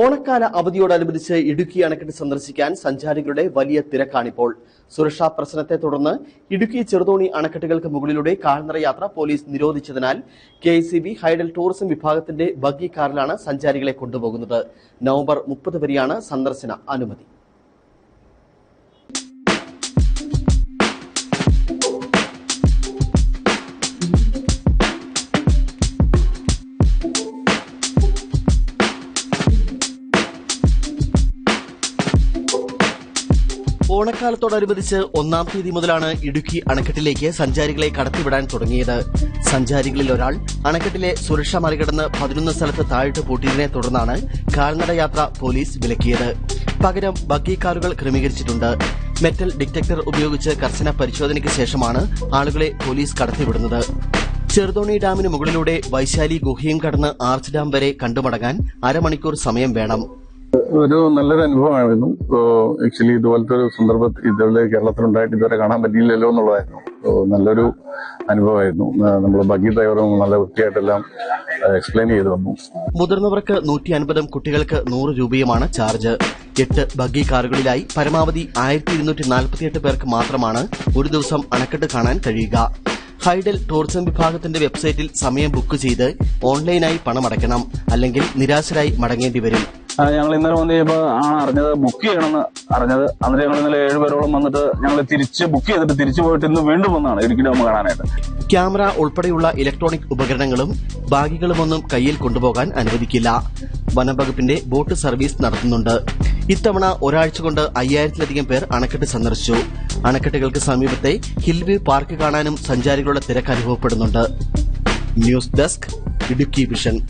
ഓണക്കാല അവധിയോടനുബന്ധിച്ച് ഇടുക്കി അണക്കെട്ട് സന്ദർശിക്കാൻ സഞ്ചാരികളുടെ വലിയ തിരക്കാണിപ്പോൾ. സുരക്ഷാ പ്രശ്നത്തെ തുടർന്ന് ഇടുക്കി ചെറുതോണി അണക്കെട്ടുകൾക്ക് മുകളിലൂടെ കാൽനട യാത്ര പോലീസ് നിരോധിച്ചതിനാൽ കെ ഹൈഡൽ ടൂറിസം വിഭാഗത്തിന്റെ ബഗ്ഗി കാറിലാണ് സഞ്ചാരികളെ കൊണ്ടുപോകുന്നത്. നവംബർ മുപ്പത് വരെയാണ് സന്ദർശന അനുമതി. ഓണക്കാലത്തോടനുബന്ധിച്ച് ഒന്നാം തീയതി മുതലാണ് ഇടുക്കി അണക്കെട്ടിലേക്ക് സഞ്ചാരികളെ കടത്തിവിടാൻ തുടങ്ങിയത്. സഞ്ചാരികളിൽ ഒരാൾ അണക്കെട്ടിലെ സുരക്ഷ മറികടന്ന് പതിനൊന്ന് സ്ഥലത്ത് താഴിട്ട് പൂട്ടിയതിനെ തുടർന്നാണ് കാൽനടയാത്ര പോലീസ് വിലക്കിയത്. പകരം ബഗ്ഗി കാറുകൾ ക്രമീകരിച്ചിട്ടുണ്ട്. മെറ്റൽ ഡിറ്റക്ടർ ഉപയോഗിച്ച് കർശന പരിശോധനയ്ക്ക് ശേഷമാണ് ആളുകളെ പോലീസ് കടത്തിവിടുന്നത്. ചെറുതോണി ഡാമിന് മുകളിലൂടെ വൈശാലി ഗുഹയും കടന്ന് ആർച്ച് ഡാം വരെ കണ്ടുമടങ്ങാൻ അരമണിക്കൂർ സമയം വേണം. ഒരു നല്ലൊരു അനുഭവമായിരുന്നു. ആക്ച്വലി ഇതുപോലത്തെ ഒരു സന്ദർഭത്തിൽ ഇതുപോലെ കേരളത്തിലുണ്ടായിട്ട് ഇതുവരെ കാണാൻ പറ്റിയില്ലല്ലോ എന്നുള്ളതായിരുന്നു. നല്ലൊരു അനുഭവമായിരുന്നു. നമ്മൾ ബഗ്ഗി ഡ്രൈവറും നല്ല വൃത്തിയായിട്ടെല്ലാം എക്സ്പ്ലെയിൻ ചെയ്തു വന്നു മുതിർന്നവർക്ക് നൂറ്റി അൻപതും കുട്ടികൾക്ക് നൂറ് രൂപയുമാണ് ചാർജ്. എട്ട് ബഗ്ഗി കാറുകളിലായി പരമാവധി ആയിരത്തി ഇരുന്നൂറ്റി നാൽപ്പത്തിയെട്ട് പേർക്ക് മാത്രമാണ് ഒരു ദിവസം അണക്കെട്ട് കാണാൻ കഴിയുക. ഹൈഡൽ ടൂറിസം വിഭാഗത്തിന്റെ വെബ്സൈറ്റിൽ സമയം ബുക്ക് ചെയ്ത് ഓൺലൈനായി പണമടയ്ക്കണം. അല്ലെങ്കിൽ നിരാശരായി മടങ്ങേണ്ടി വരും. ഞങ്ങൾ ഇന്നലെ വന്ന് കഴിയുമ്പോൾ ആണ് അറിഞ്ഞത് ബുക്ക് ചെയ്യണമെന്ന് അറിഞ്ഞത്. അന്നേരം ഞങ്ങൾ ഇന്നലെ ഏഴുപേരോളം വന്നിട്ട് ഞങ്ങൾ തിരിച്ച് ബുക്ക് ചെയ്തിട്ട് തിരിച്ചു പോയിട്ട് ഇന്ന് വീണ്ടും വന്നാണ് ഇടുക്കി ഡാം കാണാനായിട്ട്. ക്യാമറ ഉൾപ്പെടെയുള്ള ഇലക്ട്രോണിക് ഉപകരണങ്ങളും ബാഗുകളുമൊന്നും കയ്യിൽ കൊണ്ടുപോകാൻ അനുവദിക്കില്ല. വനംവകുപ്പിന്റെ ബോട്ട് സർവീസ് നടത്തുന്നുണ്ട്. ഇത്തവണ ഒരാഴ്ച കൊണ്ട് അയ്യായിരത്തിലധികം പേർ അണക്കെട്ട് സന്ദർശിച്ചു. അണക്കെട്ടുകൾക്ക് സമീപത്തെ ഹിൽവ്യൂ പാർക്ക് കാണാനും സഞ്ചാരികളുടെ തിരക്ക് അനുഭവപ്പെടുന്നുണ്ട്. News desk Idukki vision.